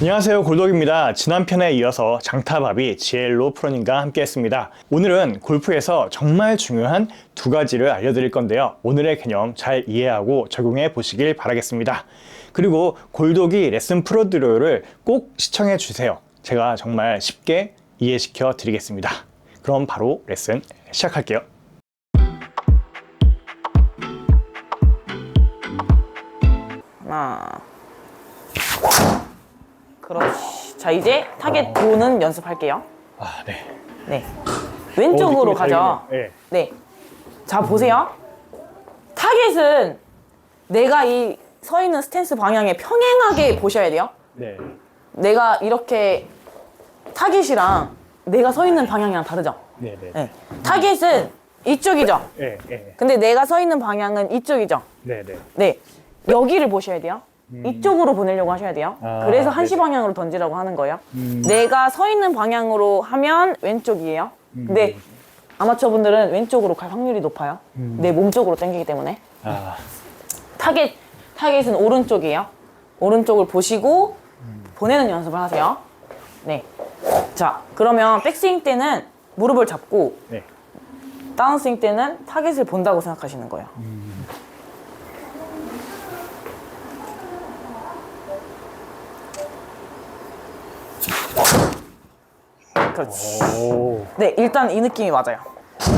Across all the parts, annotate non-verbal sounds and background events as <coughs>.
안녕하세요. 골독입니다. 지난 편에 이어서 장타바비 지엘로 프로님과 함께 했습니다. 오늘은 골프에서 정말 중요한 두 가지를 알려드릴 건데요. 오늘의 개념 잘 이해하고 적용해 보시길 바라겠습니다. 그리고 골독이 레슨 프로듀로를 꼭 시청해 주세요. 제가 정말 쉽게 이해시켜 드리겠습니다. 그럼 바로 레슨 시작할게요. 하나. 그렇지. 자, 이제 타겟 보는 연습할게요. 아 네 네. 왼쪽으로 어, 느낌이 가죠. 다르네요. 네. 자, 보세요. 타겟은 내가 이 서 있는 스탠스 방향에 평행하게 보셔야 돼요. 네. 내가 이렇게 타겟이랑 내가 서 있는 방향이랑 다르죠? 네. 네. 네. 타겟은 이쪽이죠? 네. 네. 근데 내가 서 있는 방향은 이쪽이죠? 네. 네. 네. 여기를 보셔야 돼요. 이쪽으로 보내려고 하셔야 돼요. 음. 아, 그래서 한시 네네. 방향으로 던지라고 하는 거예요. 음. 내가 서 있는 방향으로 하면 왼쪽이에요. 근데 아마추어 분들은 왼쪽으로 갈 확률이 높아요. 음. 내몸 쪽으로 당기기 때문에. 아. 타겟, 타겟은 오른쪽이에요. 오른쪽을 보시고 보내는 연습을 하세요. 네. 자, 그러면 백스윙 때는 무릎을 잡고 네. 다운스윙 때는 타겟을 본다고 생각하시는 거예요. 그렇지. 오. 네, 일단 이 느낌이 맞아요.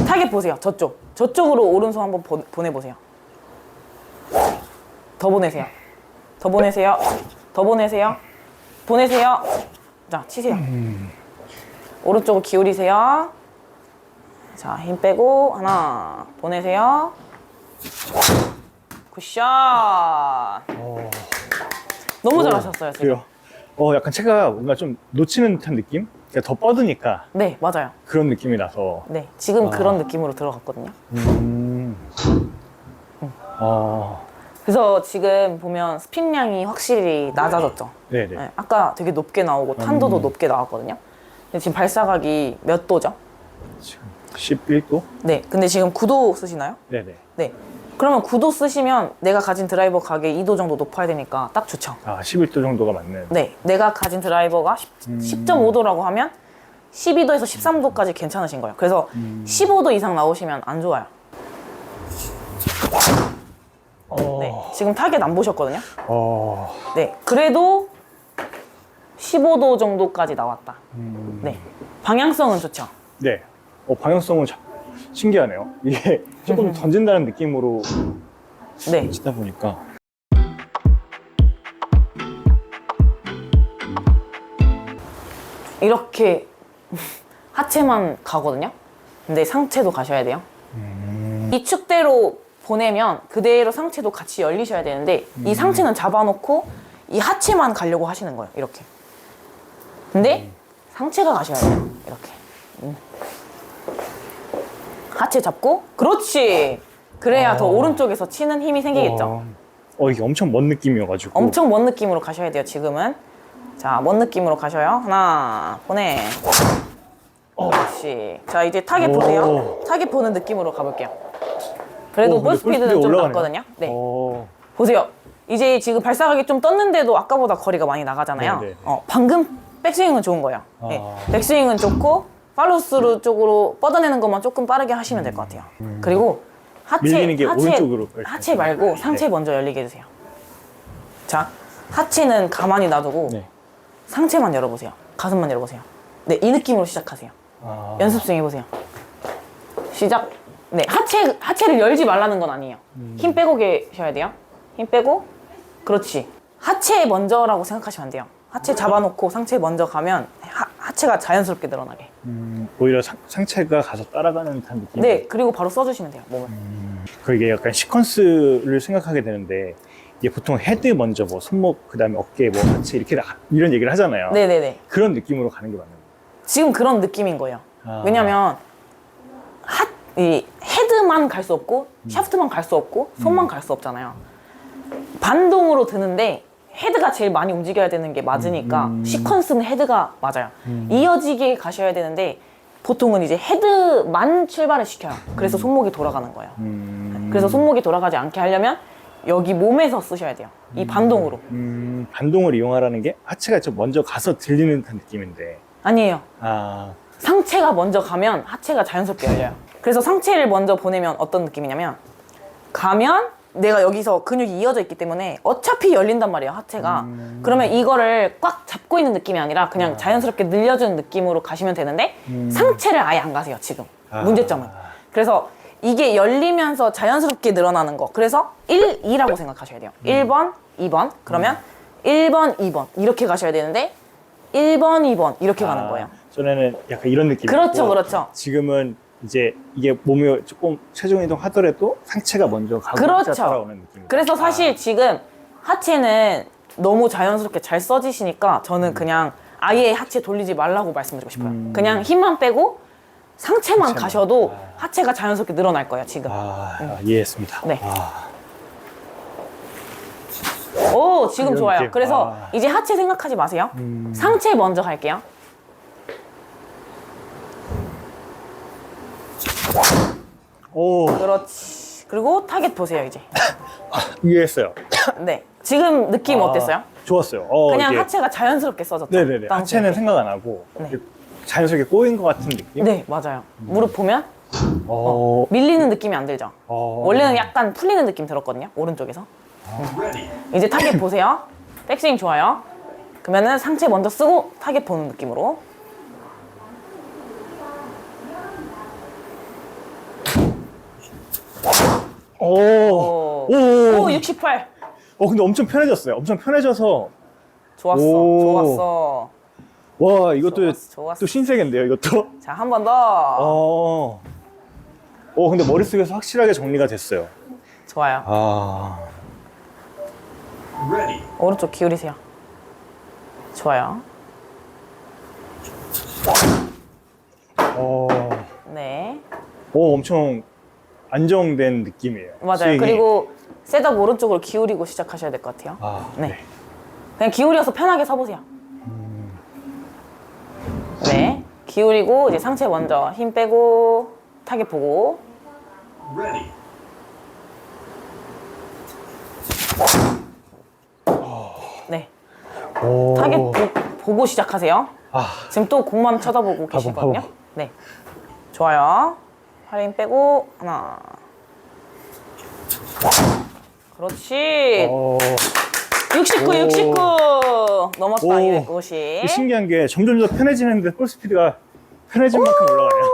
타겟 보세요. 저쪽. 저쪽으로 오른손 한번 보, 보내보세요. 더 보내세요. 더 보내세요. 더 보내세요. 보내세요. 자, 치세요. 오른쪽을 기울이세요. 자, 힘 빼고 하나 보내세요. 굿샷. 너무 잘하셨어요, 지금. 그래요. 어, 약간 제가 뭔가 좀 놓치는 듯한 느낌? 그러니까 더 뻗으니까 네, 맞아요. 그런 느낌이 나서. 네, 지금 아. 그런 느낌으로 들어갔거든요. 음. 아, 그래서 지금 보면 스핀량이 확실히 낮아졌죠. 네네. 네, 아까 되게 높게 나오고 탄도도 음. 높게 나왔거든요. 근데 지금 발사각이 몇 도죠? 지금 11도? 네, 근데 지금 9도 쓰시나요? 네네. 네. 그러면 9도 쓰시면 내가 가진 드라이버 가게 2도 정도 높아야 되니까 딱 좋죠. 아, 11도 정도가 맞는. 네, 내가 가진 드라이버가 10, 10.5도라고 하면 12도에서 13도까지 괜찮으신 거예요. 그래서 15도 이상 나오시면 안 좋아요. 어, 네, 지금 타겟 안 보셨거든요. 어, 네, 그래도 15도 정도까지 나왔다. 음. 네, 방향성은 좋죠. 네. 어, 방향성은 참 신기하네요. 이게 조금 던진다는 느낌으로 네, 치다 보니까. 이렇게 하체만 가거든요. 근데 상체도 가셔야 돼요. 이 축대로 보내면 그대로 상체도 같이 열리셔야 되는데 이 상체는 잡아놓고 이 하체만 가려고 하시는 거예요. 이렇게. 근데 상체가 가셔야 돼요. 이렇게. 음. 하체 잡고 그렇지. 그래야 더 어. 오른쪽에서 치는 힘이 생기겠죠. 어, 어, 이게 엄청 먼 느낌이어가지고. 엄청 먼 느낌으로 가셔야 돼요, 지금은. 자, 먼 느낌으로 가셔요. 하나, 보내. 그렇지. 자, 이제 타겟 오. 보세요. 타겟 보는 느낌으로 가볼게요. 그래도 어, 볼 근데 스피드는 좀 올라가네요. 낮거든요. 네. 어, 보세요. 이제 지금 발사각이 좀 떴는데도 아까보다 거리가 많이 나가잖아요. 네, 네. 어, 방금 백스윙은 좋은 거예요. 네. 아. 백스윙은 좋고, 팔로스루 쪽으로 뻗어내는 것만 조금 빠르게 하시면 될 것 같아요. 그리고 하체, 음. 밀리는 게 하체, 오른쪽으로 이렇게. 하체 말고 상체 네. 먼저 열리게 해주세요. 자, 하체는 가만히 놔두고 네. 상체만 열어보세요. 가슴만 열어보세요. 네, 이 느낌으로 시작하세요. 아, 연습 중 해보세요. 시작. 네, 하체, 하체를 열지 말라는 건 아니에요. 힘 빼고 계셔야 돼요. 힘 빼고. 그렇지. 하체 먼저라고 생각하시면 안 돼요. 하체 잡아놓고 상체 먼저 가면 하, 하체가 자연스럽게 늘어나게. 음, 오히려 상, 상체가 가서 따라가는 듯한 느낌. 네, 그리고 바로 써주시면 돼요, 몸을. 그 이게 약간 시퀀스를 생각하게 되는데 이게 보통 헤드 먼저 뭐 손목 그다음에 어깨 뭐 하체 이렇게 나- 이런 얘기를 하잖아요. 네네네. 그런 느낌으로 가는 게 맞는 거예요. 지금 그런 느낌인 거예요. 아. 왜냐면 하, 이 헤드만 갈 수 없고 샤프트만 갈 수 없고 손만 갈 수 없잖아요. 반동으로 드는데 헤드가 제일 많이 움직여야 되는 게 맞으니까 음. 시퀀스는 헤드가 맞아요. 이어지게 가셔야 되는데 보통은 이제 헤드만 출발을 시켜요. 그래서 손목이 돌아가는 거예요. 음, 그래서 손목이 돌아가지 않게 하려면 여기 몸에서 쓰셔야 돼요. 이 반동으로. 음, 반동을 이용하라는 게 하체가 좀 먼저 가서 들리는 듯한 느낌인데. 아니에요. 아, 상체가 먼저 가면 하체가 자연스럽게 열려요. 그래서 상체를 먼저 보내면 어떤 느낌이냐면 가면 내가 여기서 근육이 이어져 있기 때문에 어차피 열린단 말이에요 하체가. 그러면 이거를 꽉 잡고 있는 느낌이 아니라 그냥 자연스럽게 늘려주는 느낌으로 가시면 되는데 상체를 아예 안 가세요 지금. 아. 문제점은. 그래서 이게 열리면서 자연스럽게 늘어나는 거. 그래서 1, 2라고 생각하셔야 돼요. 1번, 2번. 그러면 1번, 2번. 이렇게 가셔야 되는데 1번, 2번. 이렇게 가는 거예요. 전에는 약간 이런 느낌. 그렇죠, 그렇죠. 지금은 이제 이게 몸이 조금 체중 이동 하더라도 상체가 먼저 가고 그렇죠. 하체가 따라오는 느낌. 그래서 사실 지금 하체는 너무 자연스럽게 잘 써지시니까 저는 그냥 아예 하체 돌리지 말라고 말씀드리고 싶어요. 음. 그냥 힘만 빼고 상체만 상체만. 가셔도 아. 하체가 자연스럽게 늘어날 거예요, 지금. 아, 아, 이해했습니다. 네. 아, 오, 지금 이런 좋아요. 느낌. 그래서 아. 이제 하체 생각하지 마세요. 음. 상체 먼저 갈게요. 오, 그렇지. 그리고 타겟 보세요, 이제. <laughs> 이해했어요. <coughs> 네. 지금 느낌 아, 어땠어요? 좋았어요. 어, 그냥 이게- 하체가 자연스럽게 써졌죠. 네네네. 하체는. 생각 안 하고 네. 이렇게 자연스럽게 꼬인 것 같은 느낌. 네, 맞아요. 무릎 보면 어, 밀리는 느낌이 안 들죠? 어. 원래는 약간 풀리는 느낌 들었거든요. 오른쪽에서. 이제 타겟 보세요. 백스윙 좋아요. 그러면은 상체 먼저 쓰고 타겟 보는 느낌으로. 오. 오. 오. 오, 68. 어 근데 엄청 편해졌어요. 엄청 편해져서 좋았어. 오. 좋았어. 와 이것도 좋았어, 좋았어. 또 신세계인데요. 이것도. 자, 한 번 더. 어. 오 근데 머릿속에서 확실하게 정리가 됐어요. 좋아요. 아. 오른쪽 기울이세요. 좋아요. 어. 네. 오 엄청 안정된 느낌이에요. 맞아요. 스윙이. 그리고 셋업 오른쪽으로 기울이고 시작하셔야 될 것 같아요. 아, 네. 네. 그냥 기울여서 편하게 서보세요. 네. 기울이고 이제 상체 먼저 힘 빼고 타겟 보고. 네. 오. 타겟 보, 고 시작하세요. 아. 지금 또 공만 쳐다보고 계시거든요. 네. 좋아요. 팔 힘 빼고 하나. 그렇지. 어. 69, 오. 69. 넘었다, 오. 250. 이 신기한 게 점점 더 편해지는데 볼 스피드가 편해진 만큼 올라가네요.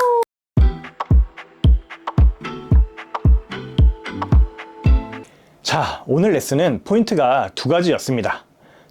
자, 오늘 레슨은 포인트가 두 가지였습니다.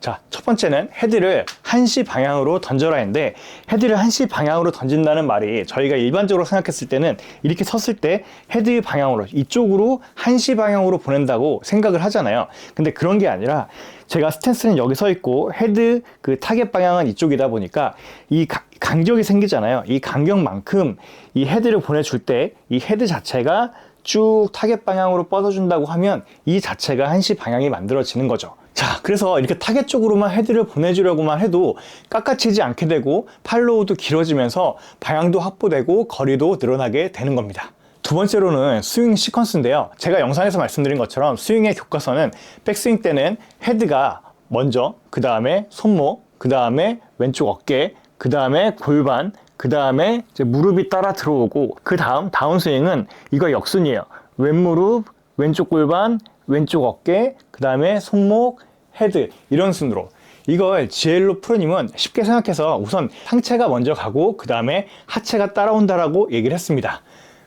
자, 첫 번째는 헤드를 한시 방향으로 던져라 했는데 헤드를 한시 방향으로 던진다는 말이 저희가 일반적으로 생각했을 때는 이렇게 섰을 때 헤드 방향으로 이쪽으로 한시 방향으로 보낸다고 생각을 하잖아요. 근데 그런 게 아니라 제가 스탠스는 여기 서 있고 헤드 그 타겟 방향은 이쪽이다 보니까 이 가- 간격이 생기잖아요. 이 간격만큼 이 헤드를 보내줄 때 이 헤드 자체가 쭉 타겟 방향으로 뻗어준다고 하면 이 자체가 한시 방향이 만들어지는 거죠. 자, 그래서 이렇게 타겟 쪽으로만 헤드를 보내주려고만 해도 깎아치지 않게 되고 팔로우도 길어지면서 방향도 확보되고 거리도 늘어나게 되는 겁니다. 두 번째로는 스윙 시퀀스인데요. 제가 영상에서 말씀드린 것처럼 스윙의 교과서는 백스윙 때는 헤드가 먼저, 그 다음에 손목, 그 다음에 왼쪽 어깨, 그 다음에 골반, 그 다음에 무릎이 따라 들어오고, 그 다음 다운스윙은 이거 역순이에요. 왼무릎, 왼쪽 골반, 왼쪽 어깨, 그 다음에 손목, 헤드 이런 순으로 이걸 지엘로 프로님은 쉽게 생각해서 우선 상체가 먼저 가고 그 다음에 하체가 따라온다라고 얘기를 했습니다.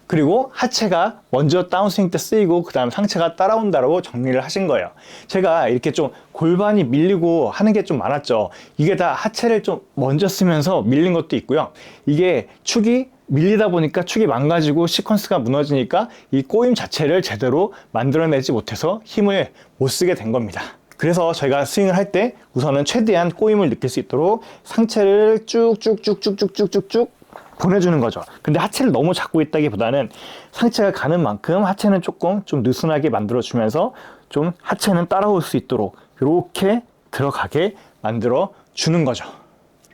그리고 하체가 먼저 다운스윙 때 쓰이고 그 다음 상체가 따라온다라고 정리를 하신 거예요. 제가 이렇게 좀 골반이 밀리고 하는 게 좀 많았죠. 이게 다 하체를 좀 먼저 쓰면서 밀린 것도 있고요. 이게 축이 밀리다 보니까 축이 망가지고 시퀀스가 무너지니까 이 꼬임 자체를 제대로 만들어내지 못해서 힘을 못 쓰게 된 겁니다. 그래서 저희가 스윙을 할 때 우선은 최대한 꼬임을 느낄 수 있도록 상체를 쭉쭉쭉쭉쭉쭉쭉쭉 보내주는 거죠. 근데 하체를 너무 잡고 있다기보다는 상체가 가는 만큼 하체는 조금 좀 느슨하게 만들어주면서 좀 하체는 따라올 수 있도록 이렇게 들어가게 만들어 주는 거죠.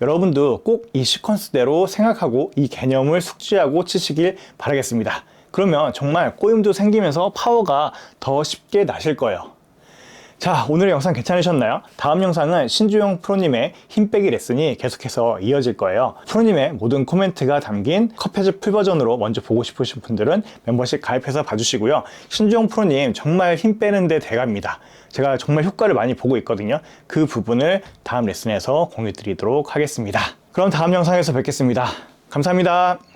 여러분도 꼭 이 시퀀스대로 생각하고 이 개념을 숙지하고 치시길 바라겠습니다. 그러면 정말 꼬임도 생기면서 파워가 더 쉽게 나실 거예요. 자, 오늘의 영상 괜찮으셨나요? 다음 영상은 신주영 프로님의 힘 빼기 레슨이 계속해서 이어질 거예요. 프로님의 모든 코멘트가 담긴 컵헤즈 풀 버전으로 먼저 보고 싶으신 분들은 멤버십 가입해서 봐주시고요. 신주영 프로님 정말 힘 빼는데 대갑니다. 제가 정말 효과를 많이 보고 있거든요. 그 부분을 다음 레슨에서 공유 드리도록 하겠습니다. 그럼 다음 영상에서 뵙겠습니다. 감사합니다.